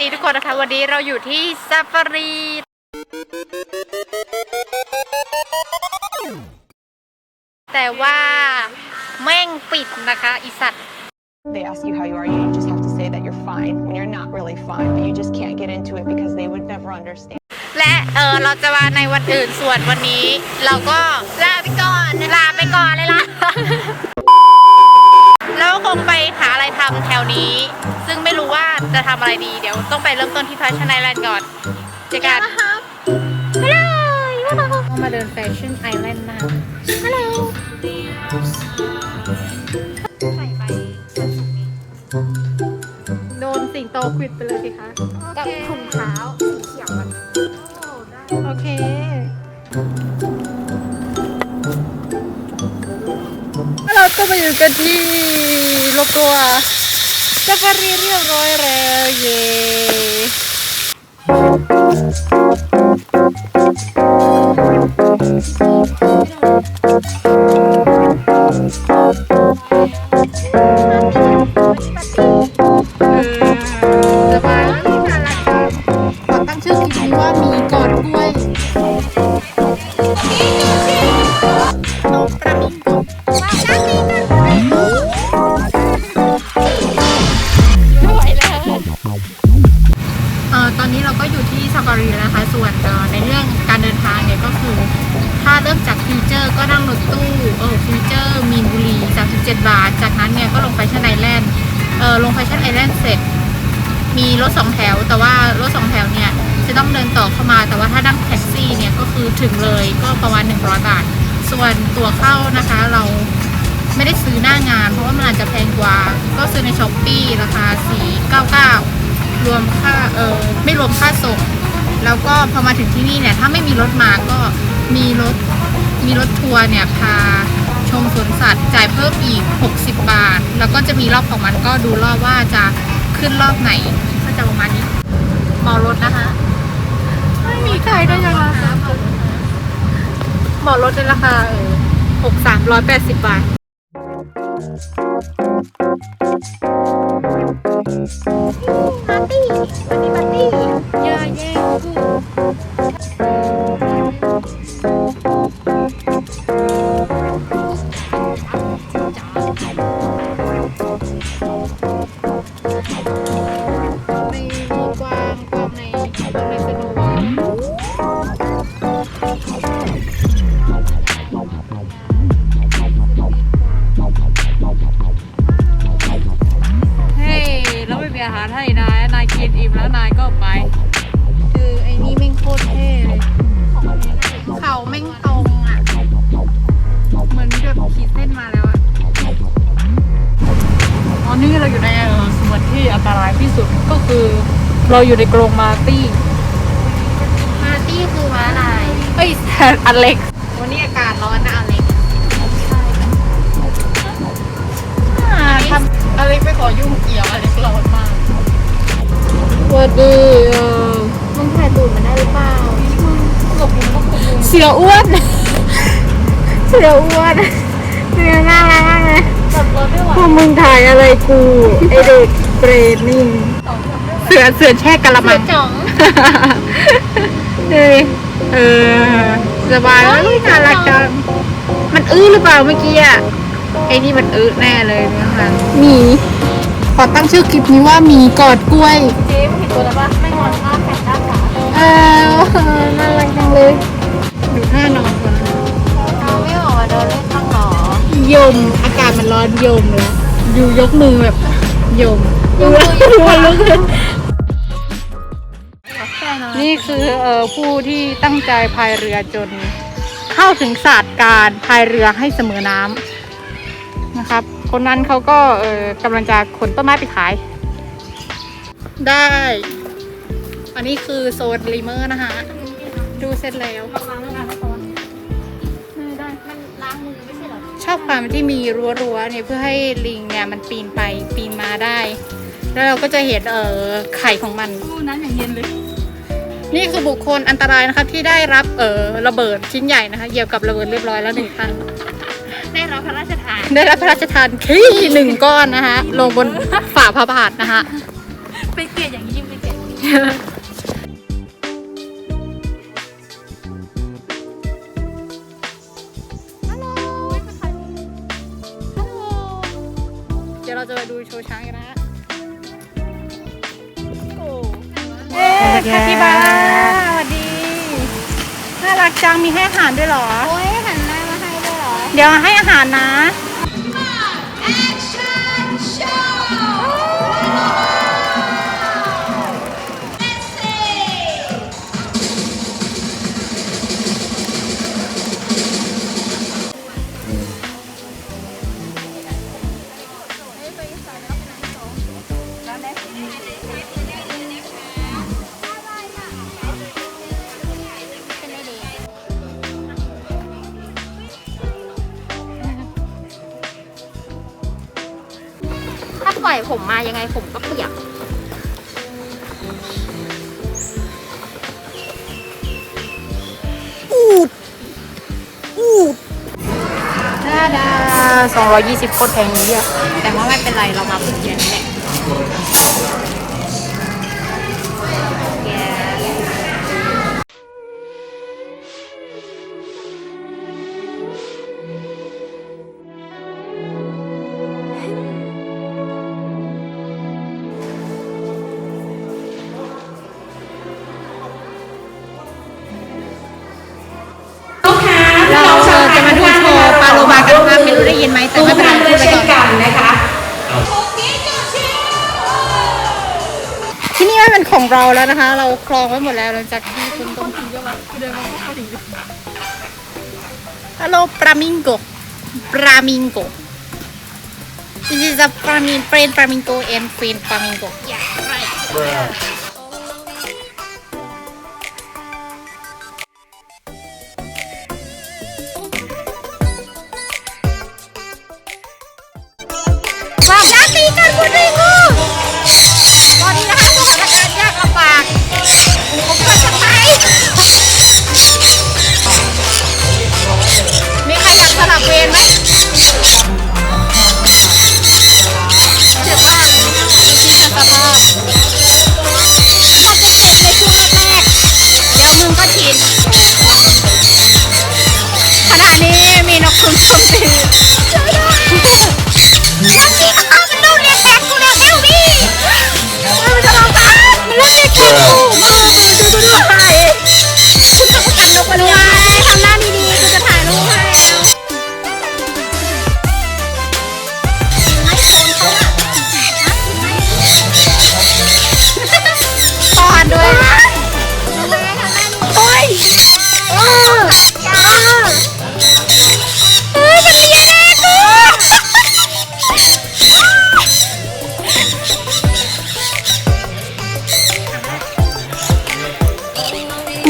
ดีทุกคนนะคะ วันนี้เราอยู่ที่ซาฟารีแต่ว่าแม่งปิดนะคะอีสัตว์ They ask you how you are, you just have to say that you're fine when you're not really fine, but you just can't get into it because they would never understand. และเออเราจะมาในวันอื่นส่วนวันนี้ เราก็ลาไปก่อนลาไปก่อนเลย ทำอะไรดี เดี๋ยวต้องไปเริ่มต้นที่แฟชั่นไอแลนด์ก่อนเจอกันไปเลยมาเดินแฟชั่นไอแลนด์นะคะฮัลโหลใส่ไปโดนสิงโตควิดไปเลยสิคะกับถุงเท้าสีเขียวมันโอเคเราก็มาอยู่กันที่รถตัว ซาฟารีเรียบร้อยแล้วเย่ รื่องการเดินทางเนี่ยก็คือ ถ้าเริ่มจากฟิวเจอร์ก็นั่งรถตู้เออฟิวเจอร์มีนบุรี37บาท จากนั้นเนี่ยก็ลงไปชั้นไอแลนด์เออลงไปชั้นไอแลนด์เสร็จ มีรถสองแถว แต่ว่ารถสองแถวเนี่ยจะต้องเดินต่อเข้ามา แต่ว่าถ้านั่งแท็กซี่เนี่ยก็คือถึงเลยก็ประมาณ 100 บาท ส่วนตัวเข้านะคะเราไม่ได้ซื้อหน้างาน เพราะว่ามันอาจจะแพงกว่า ก็ซื้อในช้อปปี้ราคา499 รวมค่าเออไม่รวมค่าส่ง แล้วก็พอมาถึงที่นี่เนี่ยถ้าไม่มีรถมาก็มีรถมีรถทัวร์เนี่ยพาชมสวนสัตว์จ่ายเพิ่มอีก 60 บาท แล้วก็จะมีรอบของมันก็ดูรอบว่าจะขึ้นรอบไหนก็จะประมาณนี้เหมารถนะคะ ไม่มีใครได้ยังราคาเหมารถในราคาเออหกสามร้อยแปดสิบบาท เราอยู่ในกรงมาร์ตี้มาร์ตี้คือม้าลายเอ้ยอเล็กวันนี้อากาศร้อนนะอเล็กอ่าทำอเล็กไม่ขอยุ่งเกี่ยวอเล็กร้อนมากสวัสดีเออมึงถ่ายตูดมันได้หรือเปล่าเสืออ้วนเสืออ้วนเสือน่ารักมากเลยขับรถไม่ไหวพวกมึงถ่ายอะไรกูไอเด็กเปรตนี่เสือเสือแช่กะละมังจ่องเออเออสบายแล้วน่ารักจังมันอื้อหรือเปล่าเมื่อกี้อะไอ้นี่มันอื้อแน่เลยนะคะหมีขอตั้งชื่อคลิปนี้ว่าหมีกอดกล้วยเจ๊มึงเห็นตัวแล้วปะไม่งอนข้าแขนด้านขวาเออน่ารักจังเลยดูท่านอนก่อนนะเราไม่ออกมาเดินเล่นข้างหรอยมอากาศมันร้อนยมแล้วอยู่ยกมือแบบยมยกมือยกมือลุกขึ้ นแค่นั้นนี่คือเอ่อผู้ที่ตั้งใจพายเรือจน เข้าถึงศาสตร์การพายเรือให้เสมอน้ำนะครับ คนนั้นเขาก็เอ่อกำลังจะขนต้นไม้ไปขาย ได้ อันนี้คือโซนริมเมอร์นะคะดูเสร็จแล้วล้างน้ำร้อนไม่ได้มันล้างมือไม่ใช่เหรอชอบความที่มีรั้วๆเนี่ยเพื่อให้ลิงเนี่ยมันปีนไปปีนมาได้ แล้วเราก็จะเห็นเอ่อไข่ของมันตู้นั้นอย่างเย็นเลย นี่คือบุคคลอันตรายนะคะที่ได้รับเอ่อระเบิดชิ้นใหญ่นะคะเหยียบกับระเบิดเรียบร้อยแล้วหนึ่งครั้งได้รับพระราชทาน ได้รับพระราชทานขี้หนึ่งก้อนนะคะลงบนฝ่าพระบาทนะคะไปเกลียดอย่างนี้ยิ่งไปเกลียดฮัลโหลฮัลโหลเดี๋ยวเราจะไปดูโชว์ช้างกันนะฮะเอ๊ น่ารักจังมีให้อาหารด้วยเหรอ โอ้ยหันหน้ามาให้ด้วยเหรอ เดี๋ยวให้อาหารนะ ปล่อยผมมายังไงผมก็เปียกดาดาสองร้อยยี่สิบโคตรแพงนี้อะแต่ว่าไม่เป็นไรเรามาเพิ่งเย็นนี่แเราแล้วนะคะ เราคลองไว้หมดแล้วหลังจากที่คุณต้องฮัลโหลปรามิงโกปรามิงโก This is a flamin plain flamingo and friend flamingo yeah right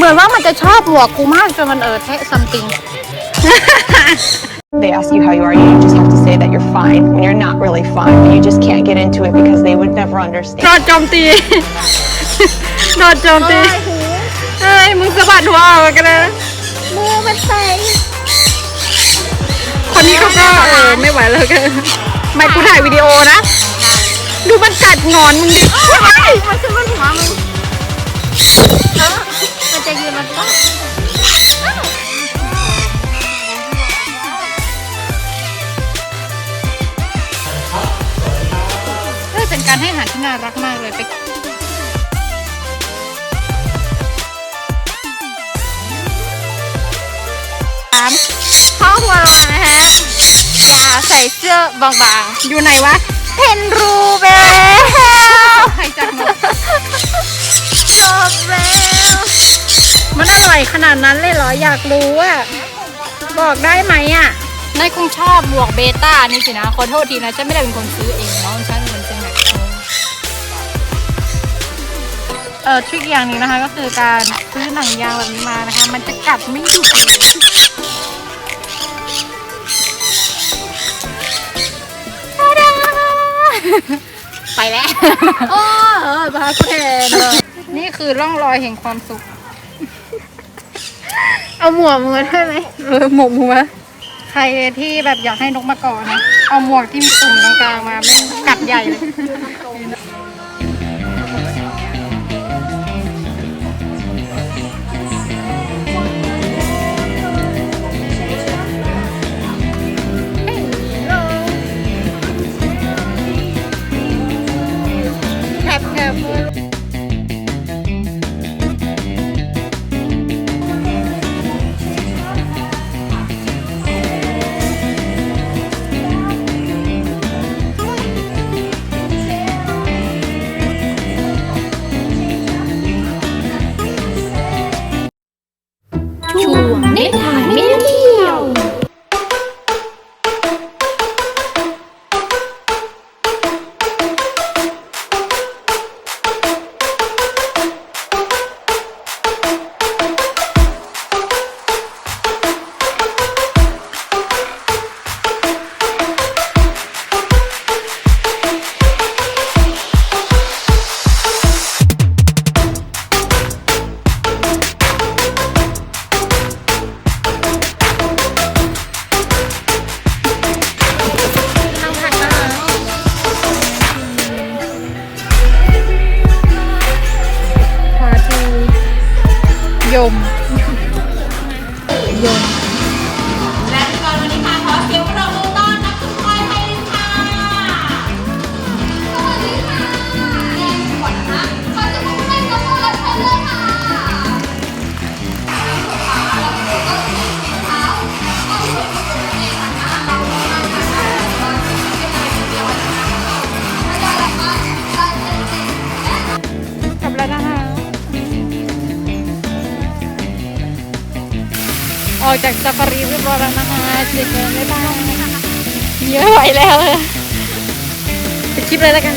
เหมือนว่ามันจะชอบหมวกกูมากจนมันเออแทะซัมติง They ask you how you are, you just have to say that you're fine when you're not really fine, but you just can't get into it because they would never understand. โดนโจมตี โดนโจมตีเฮ้ยมึงสะบัดหัวออกกันเลยมือมันใส่คนนี้เขาก็เออไม่ไหวแล้วกันไม่กูถ่ายวิดีโอนะ ดูมันกัดงอนมึงดิมันขึ้นบนหัวมึงเออมัน จะยืนมันก็เฮ้ยเป็นการให้อาหารที่น่ารักมากเลยไปสามพ่อหัวเรานะฮะอย่าใส่เสื้อบางอยู่ไหนวะๆเพนรูเบลใครจักมา จบแล้ว มันอร่อยขนาดนั้นเลยเหรอ อยากรู้อะบอกได้ไหมอะนายคงชอบบวกเบต้านี่สินะ ขอโทษทีนะฉันไม่ได้เป็นคนซื้อเองเนาะฉันเป็นคนซื้อแม็กเอ่อทริคอย่างหนึงนะคะ ก็คือการซื้อหนังยางแบบนี้มานะคะ มันจะกัดไม่หยุดเลย ไปแล้วโอ้เออพาคุณแทนนี่คือร่องรอยแห่งความสุข เอาหมวกมือได้ไหมเออหมกหัวใครที่แบบอยากให้นกมาเกาะนะ เอาหมวกที่มีตุ่มตรงกลางมาไม่งกัดใหญ่เลย อกจากซาฟารีเรียบร้อยแล้วนะคะเด็กๆไม่บ้างเยอะไหวแล้วเลยไปคลิปเลยแล้วกัน